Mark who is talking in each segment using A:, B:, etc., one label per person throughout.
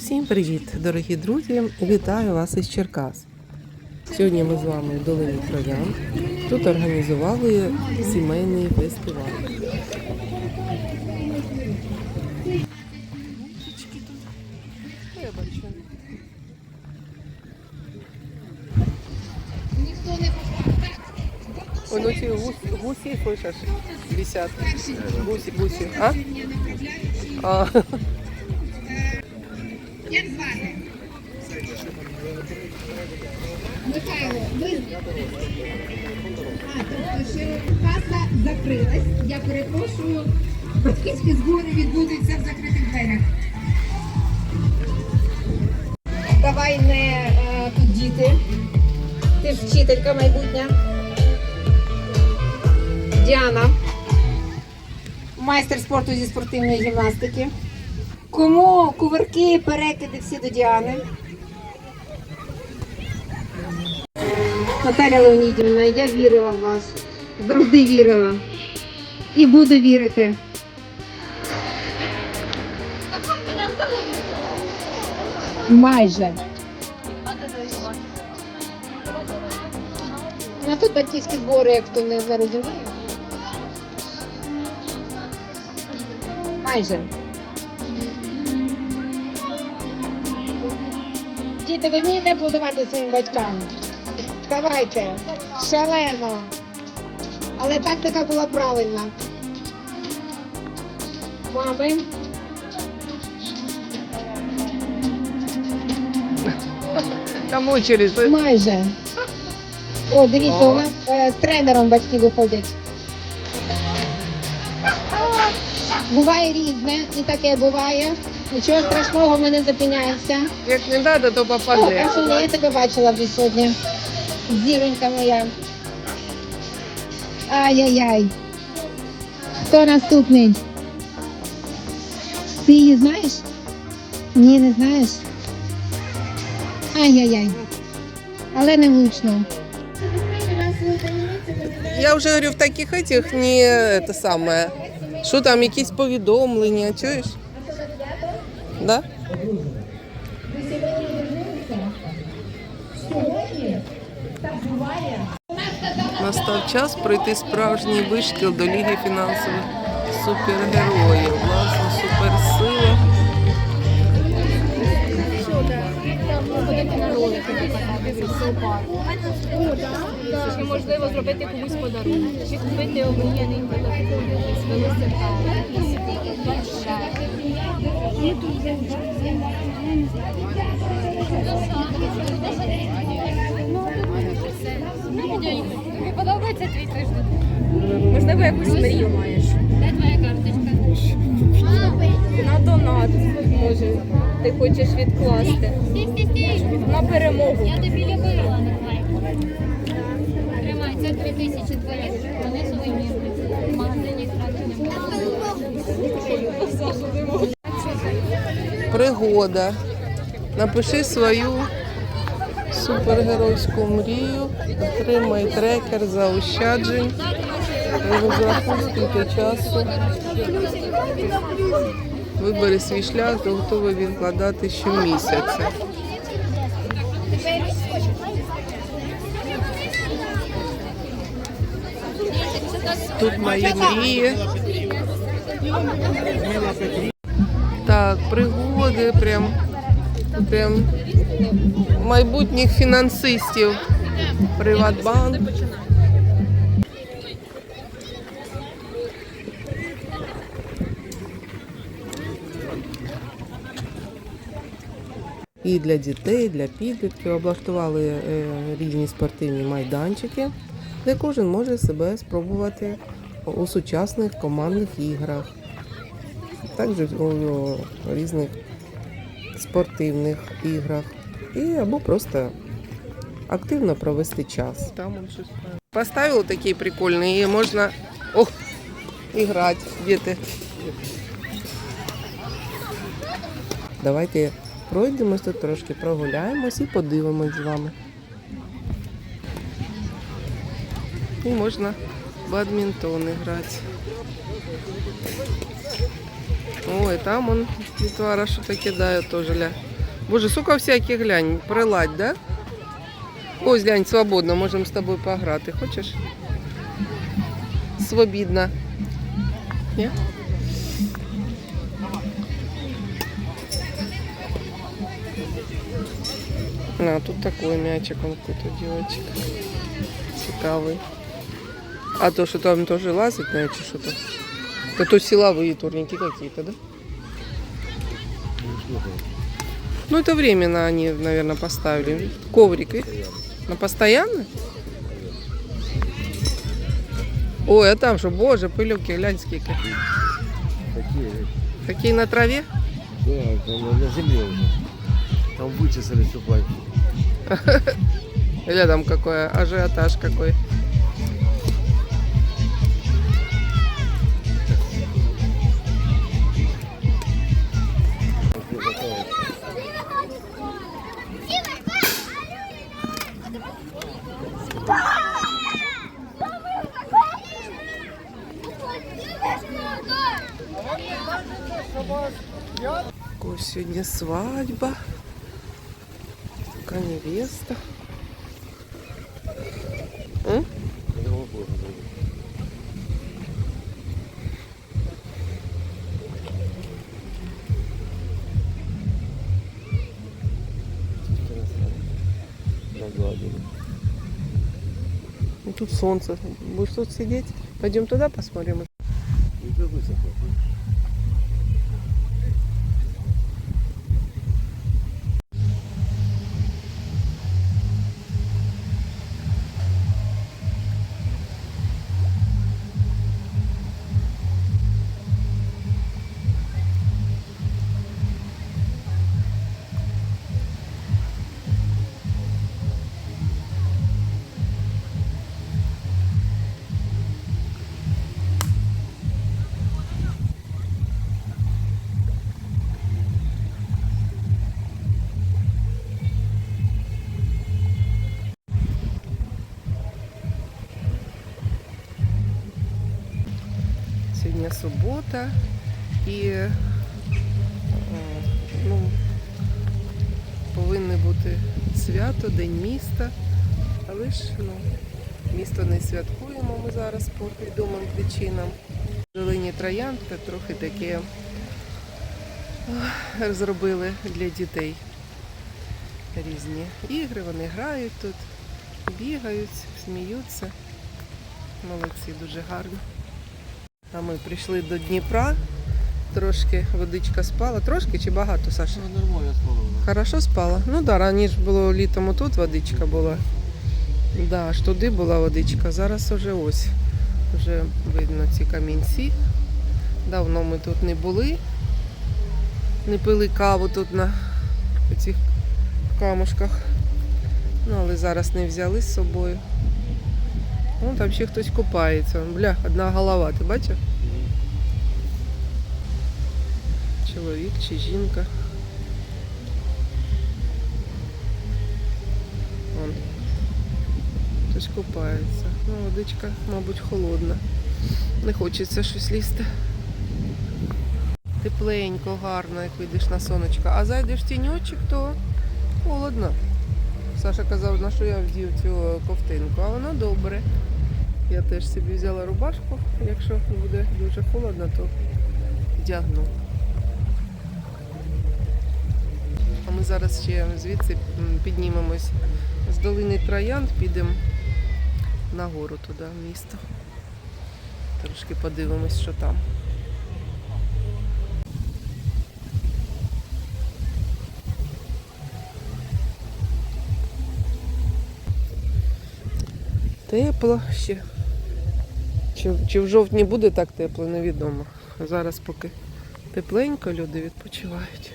A: Всім привіт, дорогі друзі! Вітаю вас із Черкас. Сьогодні ми з вами в долині Троян. Тут організували сімейний фестиваль. Ой, ну гусі, слышиш, висять. Гусі, гусі. А? А.
B: Як звати? Михайло, ви... А, тобто ще каса закрилась. Я перепрошую, батьківські збори відбудуться в закритих дверях. Давай не е, діти. Ти ж вчителька майбутня. Діана. Майстер спорту зі спортивної гімнастики. Кому кувырки, перекиди всі до Діани. Наталя Леонідівна, я вірила в вас. Завжди вірила. І буду вірити. Майже. А тут батьківські збори, як хто не розуміє. Майже. Діти, ви вмієте аплодувати своїм батькам? Давайте. Шалено. Але тактика була правильна. Мами.
A: Там очередь.
B: Майже. О, дивіться, у нас е, з тренером батьки виходять. Буває різне, і таке буває. Нічого страшного, ми не зупиняємося.
A: Як не треба, то
B: О,
A: попаде.
B: Красуня, я тебе бачила вже сьогодні. Зіронька моя. Ай-яй-яй. Хто наступний? Ти її знаєш? Ні, не знаєш. Ай-яй-яй. Але не влучно.
A: Я вже говорю, в таких этих не це саме. Що там, якісь повідомлення, чуєш? Настав час пройти справжній вишкіл до Ліги фінансових супергероїв. Власне, суперсила.
C: Чи можливо зробити комусь подарунок, чи купити омріяний телефон з велосипедом. Подобається твій тиждень? Можливо, якусь мрію маєш. Де твоя карточка? На донат, може, ти хочеш відкласти. На перемогу.
D: Я тобі любила, давай. Тримай, це три тисячі твоїх. Вони свої. В магазині зразу не.
A: Пригода. Напиши свою супергеройську мрію, отримай трекер заощаджень, скільки часу. Вибери свій шлях, то готовий відкладати щомісяця. Тут мої мрії. Так, пригоди, прям, прям майбутніх фінансистів. Приватбанк. І для дітей, і для підлітків облаштували е, різні спортивні майданчики, де кожен може себе спробувати у сучасних командних іграх також у різних спортивних іграх і або просто активно провести час. Там он щось поставив такий прикольний і можна о, грати, діти. Давайте пройдемось тут трошки, прогуляємось і подивимось з вами. І можна в бадмінтон грати. Ой, там он детвора что-то кидает тоже, ля. Боже, сука всяких глянь, приладь, да? Ось, глянь, свободно, можемо з тобою пограти. Хочеш? Свобідно. Ні? А, тут такой мячик, он какой-то девочек. Цікавий. А то, что там тоже лазить, знаете, что-то. Это то силовые турники какие-то, да? Ну, это временно они, наверное, поставили. Коврик? На постоянно? Ой, а там что, боже, пылюки, глянь, сколько.
E: Какие?
A: Какие на траве?
E: Да, там на, земле уже. Там вычесали всю планку.
A: Рядом какой ажиотаж какой. Сегодня свадьба. Такая невеста. Ну, Тут солнце. Будешь тут сидеть? Пойдем туда посмотрим.
E: Высохло.
A: Сьогодні субота і е, ну, повинне бути свято, День міста. Але ж ну, місто не святкуємо ми зараз по відомим причинам. Зелені троянди трохи таке ах, зробили для дітей. Різні ігри, вони грають тут, бігають, сміються. Молодці, дуже гарно. А ми прийшли до Дніпра. Трошки водичка спала. Трошки чи багато, Саша?
E: Ну, нормально спало.
A: Хорошо спала. Ну да, раніше було літом тут водичка була. Да, аж туди була водичка. Зараз уже ось. Вже видно ці камінці. Давно ми тут не були. Не пили каву тут на цих камушках. Ну, але зараз не взяли з собою. Вон там ще хтось купається. Бля, одна голова, ти бачив? Чоловік чи жінка. Вон. Хтось купається. Ну, водичка, мабуть, холодна. Не хочеться щось лізти. Тепленько, гарно, як вийдеш на сонечко. А зайдеш в тіньочок, то холодно. Саша казав, на що я вдів цю ковтинку, а воно добре. Я теж собі взяла рубашку. Якщо буде дуже холодно, то вдягну. А ми зараз ще звідси піднімемось з долини Троянд, підемо нагору туди, в місто. Трошки подивимось, що там. Тепло ще. Чи, чи в жовтні буде так тепло, невідомо. Зараз поки тепленько, люди відпочивають.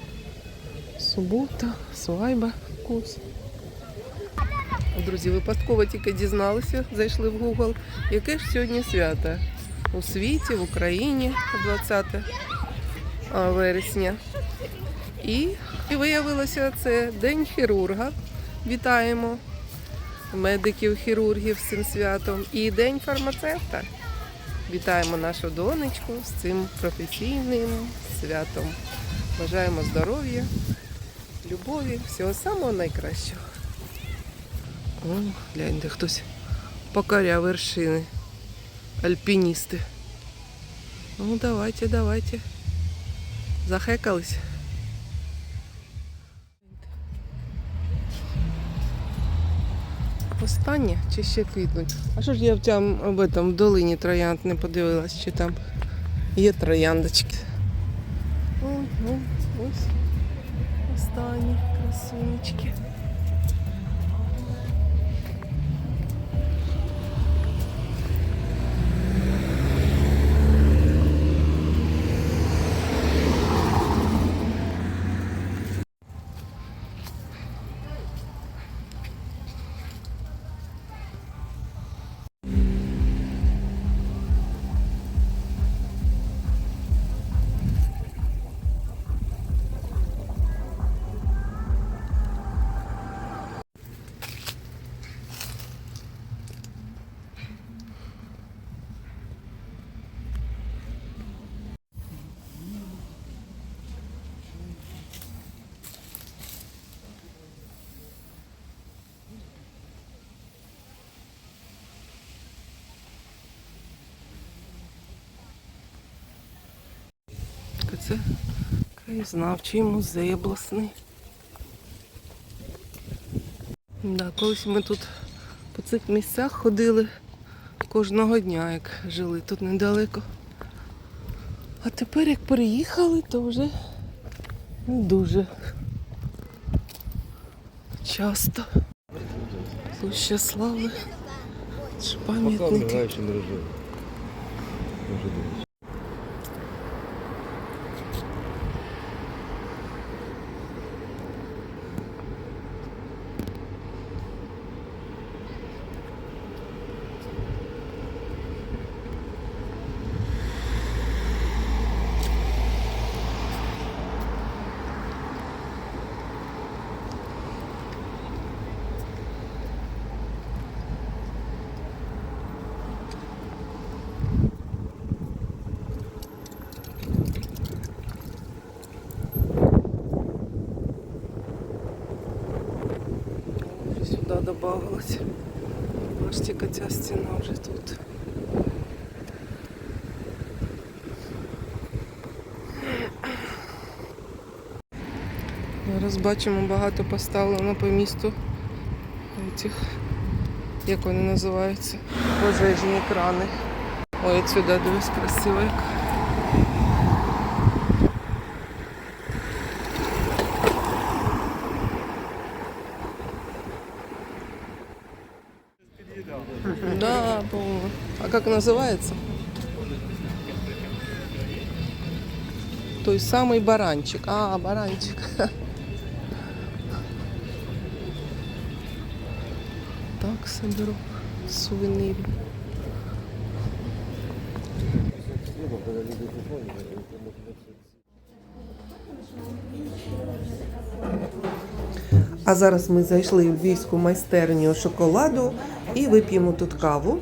A: Субота, свайба, курс. Друзі, випадково тільки дізналися, зайшли в Google, яке ж сьогодні свято у світі, в Україні 20 вересня. І, і виявилося, це День хірурга. Вітаємо медиків, хірургів з цим святом. І День фармацевта. Вітаємо нашу донечку з цим професійним святом. Бажаємо здоров'я, любові, всього самого найкращого. О, гляньте, хтось покоряв вершини. Альпіністи. Ну, давайте, давайте. Захекались. Останнє чи ще квітнуть? А що ж я в цьому об этом, в долині троянд не подивилась, чи там є трояндочки. Ну, ось останні красунечки. Це краєзнавчий музей обласний. Да, колись ми тут по цих місцях ходили кожного дня, як жили тут недалеко. А тепер як переїхали, то вже не дуже часто. Площа слави. Пам'ятники.
E: Може
A: додавалось. Аж тільки ця стіна вже тут. Зараз бачимо багато поставлено по місту цих, як вони називаються, пожежні екрани. Ой, отсюди дивись красиво як. Да, по-моему. А как называется? Той самый баранчик. А, баранчик. Так соберу сувениры.
E: Слухай, коли люди приходять, то мотивація.
A: А зараз ми зайшли в львівську майстерню шоколаду і вип'ємо тут каву.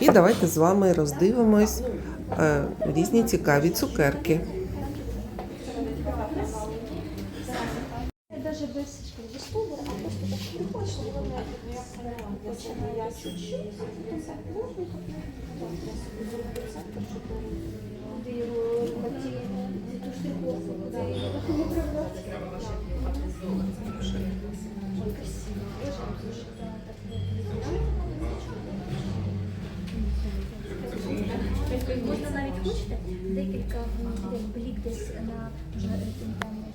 A: І давайте з вами роздивимось е, різні цікаві цукерки.
F: Можна навіть хочете декілька блік десь на можна там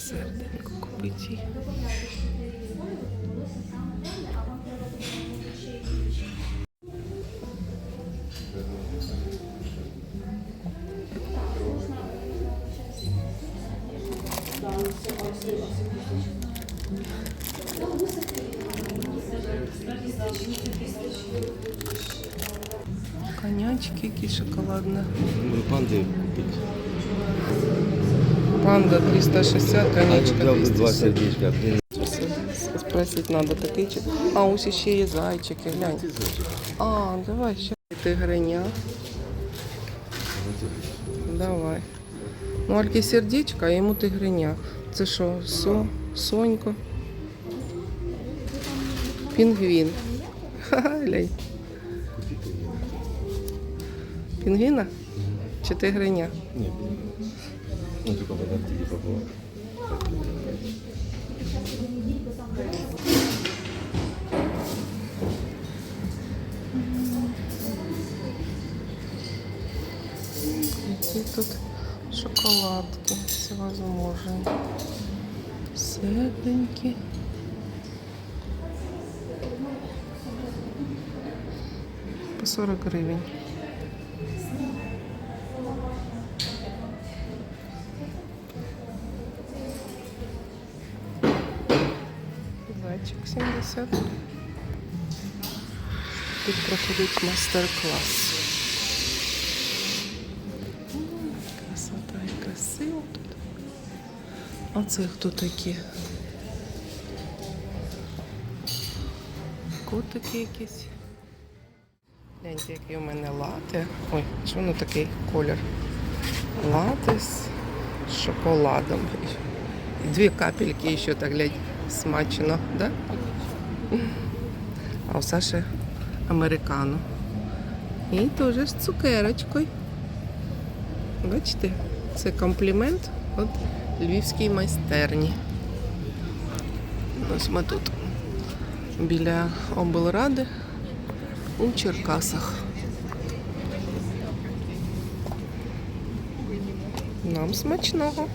A: серденько купиці. Конячки, якісь
E: шоколадне. Банди купити.
A: Панда 360,
E: А
A: конячка
E: два
A: 240. Спросить надо такий чи. А ось ще є зайчики, глянь. А, давай ще. Тигриня. Давай. Ну, Альки сердечко, а йому тигриня. Це що, со, сонько? Пінгвін. Ха-ха, глянь. Пінгвіна? Чи тигриня?
E: Ні. Ну, тільки в Антарктиді побував.
A: Які тут шоколадки всевозможні. Серденькі. По 40 гривень. Зайчик 70. Тут проходить мастер-клас. Красота і красиво тут. А це хто такі? Котики якісь. Гляньте, який у мене лати. Ой, що воно такий колір? Лати з шоколадом. Дві капельки ще так глядь смачно, да? А у Саші американо. І теж з цукерочкою. Бачите, це комплімент від львівській майстерні. Ось ми тут біля облради у Черкасах. Нам смачного.